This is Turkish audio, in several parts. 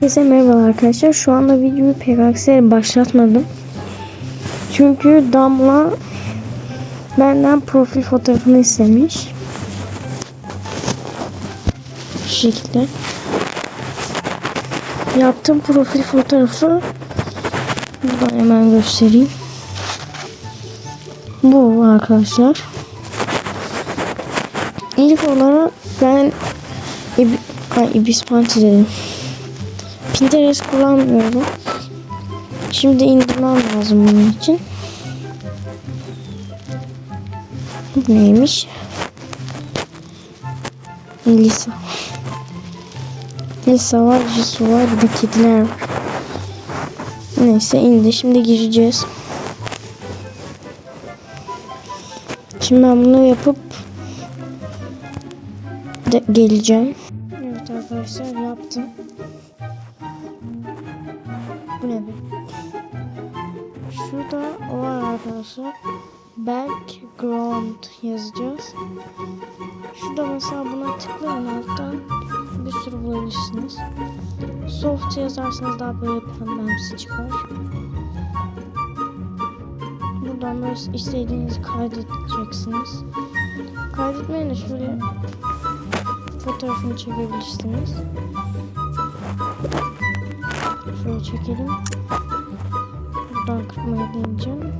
Herkese merhaba arkadaşlar. Şu anda videoyu PKX'e başlatmadım. Çünkü Damla benden profil fotoğrafını istemiş. Şu şekilde. Yaptığım profil fotoğrafı buradan hemen göstereyim. Bu arkadaşlar. İlk olarak ben İb Ay, İbis Panti dedim. Pinterest kullanmıyorum. Şimdi indirmem lazım bunun için. Neymiş? Lisa. Lisa var, Jisoo var, bir de kediler var. Neyse indi. Şimdi gireceğiz. Şimdi ben bunu yapıp de geleceğim. Evet arkadaşlar yaptım. Arkadaşlar. Background yazacağız. Şurada mesela buna tıklayın alttan bir sürü bulabilirsiniz. Soft yazarsanız daha böyle pembemsi çıkar. Buradan böyle istediğinizi kaydedeceksiniz. Kaydetmeyin de şöyle fotoğrafını çekebilirsiniz. Şöyle çekelim. Buradan kırmaya deneyeceğim.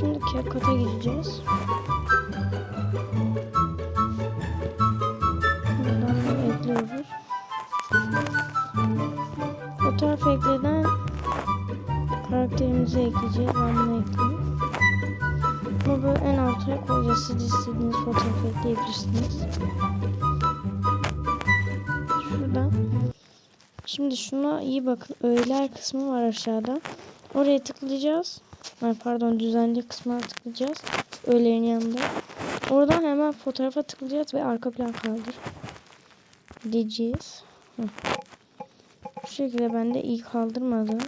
Şimdi CapCut'a gireceğiz. Buradan ekliyoruz. Fotoğraf ekleden karakterimizi ekleyeceğiz. Ben bunu ekleyeyim. Bunu böyle en ortaya koyacağız. Siz istediğiniz fotoğrafı ekleyebilirsiniz. Şuradan. Şimdi şuna iyi bakın. Öğeler kısmı var aşağıda. Oraya tıklayacağız. Ay pardon düzenli kısmına tıklayacağız. Öğelerin yanında. Oradan hemen fotoğrafa tıklayacağız ve arka plan kaldır. Diyeceğiz. Hı. Bu şekilde ben de iyi kaldırmadım.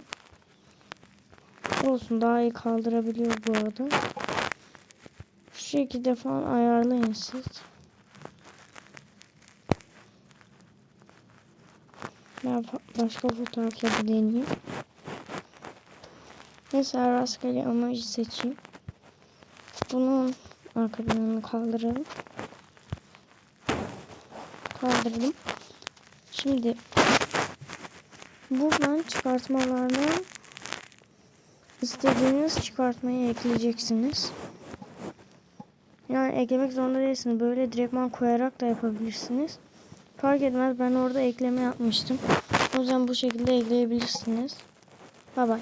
Olsun daha iyi kaldırabiliyor bu arada. Şu şekilde falan ayarlayın siz. Ben başka fotoğrafla deneyeyim. Mesela rastgele emoji seçeyim. Bunun arka planını kaldıralım. Kaldırdım. Şimdi buradan çıkartmalarına istediğiniz çıkartmayı ekleyeceksiniz. Yani eklemek zorunda değilsiniz. Böyle direktman koyarak da yapabilirsiniz. Fark etmez. Ben orada ekleme yapmıştım. O yüzden bu şekilde ekleyebilirsiniz. Bay bay.